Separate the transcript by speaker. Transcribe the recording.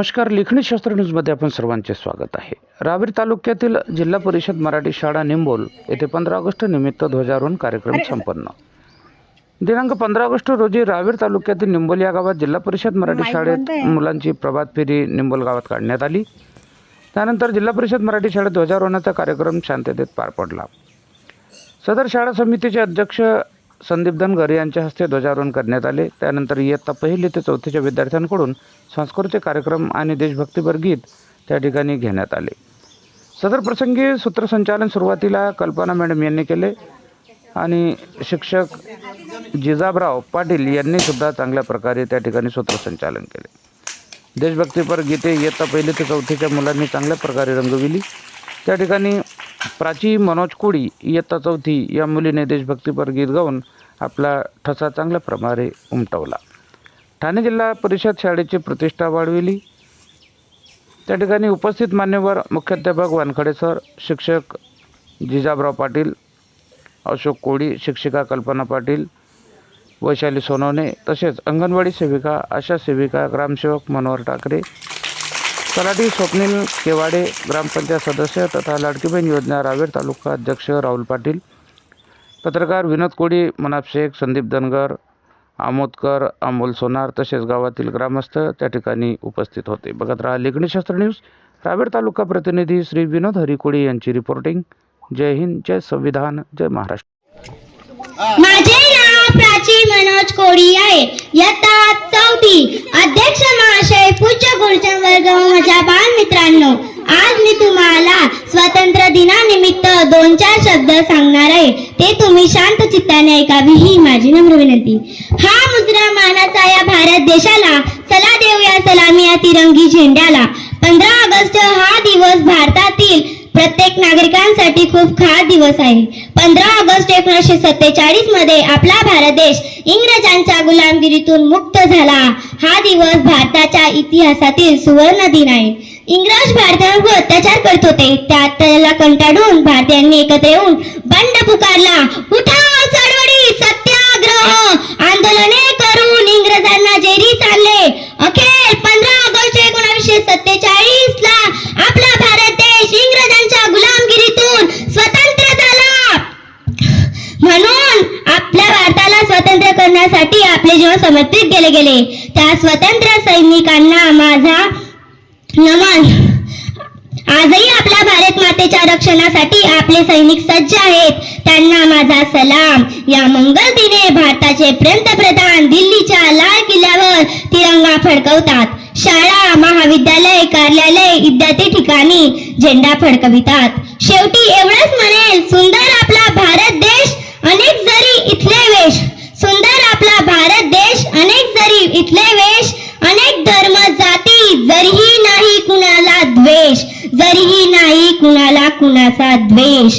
Speaker 1: नमस्कार. लेखणी शास्त्र न्यूजमध्ये आपण सर्वांचे स्वागत आहे. रावेर तालुक्यातील जिल्हा परिषद मराठी शाळा निंबोल येथे पंधरा ऑगस्ट निमित्त ध्वजारोहण कार्यक्रम संपन्न. दिनांक पंधरा ऑगस्ट रोजी रावेर तालुक्यातील निंबोल या गावात जिल्हा परिषद मराठी शाळेत मुलांची प्रभात फेरी निंबोल गावात काढण्यात आली. त्यानंतर जिल्हा परिषद मराठी शाळेत ध्वजारोहणाचा कार्यक्रम शांततेत पार पडला. सदर शाळा समितीचे अध्यक्ष संदीप धनगर यांच्या हस्ते ध्वजारोहण करण्यात आले. त्यानंतर इयत्ता पहिली ते चौथीच्या विद्यार्थ्यांकडून सांस्कृतिक कार्यक्रम आणि देशभक्तीपर गीत त्या ठिकाणी घेण्यात आले. सदर प्रसंगी सूत्रसंचालन सुरुवातीला कल्पना मॅडम यांनी केले आणि शिक्षक जिजाबराव पाटील यांनी सुद्धा चांगल्या प्रकारे त्या ठिकाणी सूत्रसंचालन केले. देशभक्तीपर गीते इयत्ता पहिली ते चौथीच्या मुलांनी चांगल्या प्रकारे रंगविली. त्या ठिकाणी प्राची मनोज कोळी इयत्ता चौथी या मुलीने देशभक्तीपर गीत गाऊन आपला ठसा चांगल्या प्रमाणे उमटवला. ठाणे जिल्हा परिषद शाळेची प्रतिष्ठा वाढविली. त्या ठिकाणी उपस्थित मान्यवर मुख्याध्यापक वानखडे सर शिक्षक जिजाबराव पाटील अशोक कोळी शिक्षिका कल्पना पाटील वैशाली सोनवणे तसेच अंगणवाडी सेविका आशा सेविका ग्रामसेवक मनोहर ठाकरे तलाठी स्वप्नील केवाडे ग्रामपंचायत सदस्य तथा लाडकी बहीण योजना रावेर तालुका अध्यक्ष राहुल पाटील. पत्रकार विनोद कोळी मनाप शेख संदीप धनगर आमोदकर अमोल सोनार तसेच गावातील ग्रामस्थ त्या ठिकाणी उपस्थित होते. बघत राहा लेखणीशास्त्र न्यूज. रावेर तालुका प्रतिनिधी श्री विनोद हरिकोळी यांची रिपोर्टिंग जय हिंद जय संविधान जय महाराष्ट्र.
Speaker 2: माझे नाव प्राची मनोज कोळी आहे. चौथी अध्यक्ष महाशय पूज्य वर्ग माझ्या बाल मित्रांनो आज मी तुम्हाला स्वातंत्र्य दिनानिमित्त दोन चार शब्द सांगणार आहे. ते तुम्ही शांत चित्ताने ऐकावी ही माझी नम्र विनंती. हा मुजरा मानाचा या भारत देशाला चला देऊया सलामी या तिरंगी झेंड्याला. पंधरा ऑगस्ट हा दिवस भारतातील प्रत्येक नागरिकांसाठी खूप खास दिवस आहे. पंधरा ऑगस्ट एकोणीसशे सत्तेचाळीसमध्ये आपला भारत देश इंग्रजांच्या गुलामगिरीतून मुक्त झाला. हा दिवस भारताच्या इतिहासातील सुवर्ण दिन आहे. इंग्रज भारतावर अत्याचार करत होते. त्यात त्याला कंटाळून भारतीयांनी एकत्र येऊन बंड पुकारला. उठा चळवळी सत्याग्रह आंदोलने करून इंग्रजांना जेरी चालले अखेर पंधरा ऑगस्ट एकोणीसशे सत्तेचाळीस ला आपला भारत देश इंग्रजांच्या गुलामगिरीतून स्वतंत्र झाला म्हणून आपल्या भारताला स्वतंत्र करण्यासाठी आपले जीवन समर्पित केले गेले. त्या स्वतंत्र सैनिकांना माझा नमन. आजही आपल्या भारत मातेच्या रक्षणासाठी आपले सैनिक सज्ज आहेत. त्यांना माझा सलाम. या मंगल दिने भारताचे पंतप्रधान दिल्लीच्या लाल किल्ल्यावर तिरंगा फडकवतात. शाळा महाविद्यालय कार्यालय इत्यादी ठिकाणी झेंडा फडकवितात. शेवटी एवढंच म्हणेल सुंदर आपला भारत देश जाती जरीही नाही कुणाला द्वेष जरीही नाही कुणाला कुणाचा द्वेष.